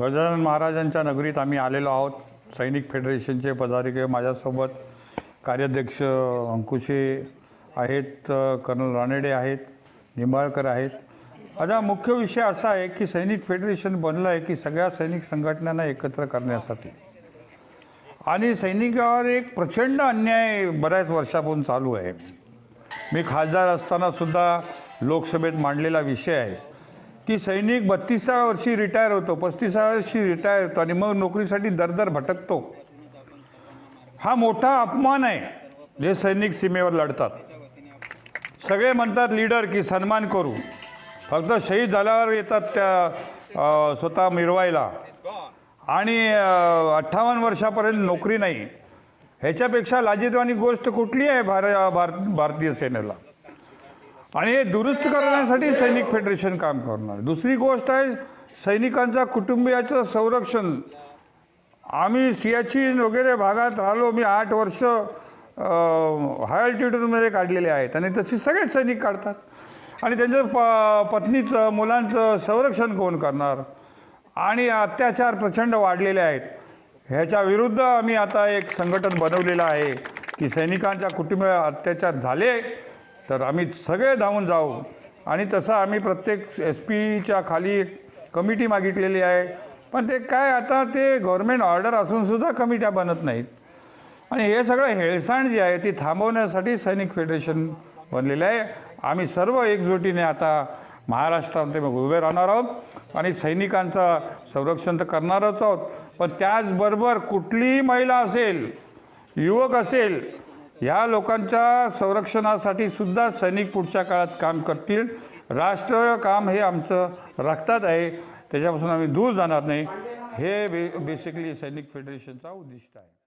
गजानन महाराजांच्या नगरीत आम्ही आलेलो आहोत. सैनिक फेडरेशनचे पदाधिकारी माझ्यासोबत. कार्याध्यक्ष अंकुशे आहेत कर्नल रानडे आहेत निंबाळकर आहेत. आता मुख्य विषय असा आहे की सैनिक फेडरेशन बनलं आहे की सगळ्या सैनिक संघटनांना एकत्र करण्यासाठी. आणि सैनिकावर एक प्रचंड अन्याय बऱ्याच वर्षापासून चालू आहे. मी खासदार असतानासुद्धा लोकसभेत मांडलेला विषय आहे. की सैनिक बत्तीसाव्या वर्षी रिटायर होतो पस्तीसाव्या वर्षी रिटायर होतो आणि मग नोकरीसाठी दरदर भटकतो. हा मोठा अपमान आहे जे सैनिक सीमेवर लढतात. सगळे म्हणतात लीडर की सन्मान करू. फक्त शहीद झाल्यावर येतात त्या स्वतः मिरवायला. आणि अठ्ठावन्न वर्षापर्यंत नोकरी नाही. ह्याच्यापेक्षा लाजितवानी गोष्ट कुठली आहे भार भारतीय सेनेला? आणि हे दुरुस्त करण्यासाठी सैनिक फेडरेशन काम करणार दुसरी गोष्ट आहे सैनिकांचा कुटुंबियाचं संरक्षण. आम्ही सियाचीन वगैरे भागात राहिलो मी आठ वर्ष हाय अल्टिट्यूडमध्ये काढलेले आहेत आणि तसे सगळेच सैनिक काढतात. आणि त्यांच्या प पत्नीचं मुलांचं संरक्षण कोण करणार? आणि अत्याचार प्रचंड वाढलेले आहेत. ह्याच्या विरुद्ध आम्ही आता एक संघटन बनवलेलं आहे की सैनिकांच्या कुटुंबावर अत्याचार झाले तर आम्ही सगळे धावून जाऊ. आणि तसं आम्ही प्रत्येक एस पीच्या खाली एक कमिटी मागितलेली आहे. पण ते काय आता ते गव्हर्मेंट ऑर्डर असूनसुद्धा कमिट्या बनत नाहीत. आणि हे सगळं हेळसांड जी आहे ती थांबवण्यासाठी सैनिक फेडरेशन बनलेलं आहे. आम्ही सर्व एकजुटीने आता महाराष्ट्रामध्ये मग उभे राहणार आहोत. आणि सैनिकांचं संरक्षण तर करणारच आहोत. पण त्याचबरोबर कुठलीही महिला असेल युवक असेल या लोकांच्या संरक्षणासाठी सुद्धा सैनिक पुढच्या काळात काम करतील. राष्ट्रीय काम हे आमचं रक्तात आहे. त्याच्यापासून आम्ही दूर जाणार नाही. हे बे बेसिकली सैनिक फेडरेशनचा उद्दिष्ट आहे.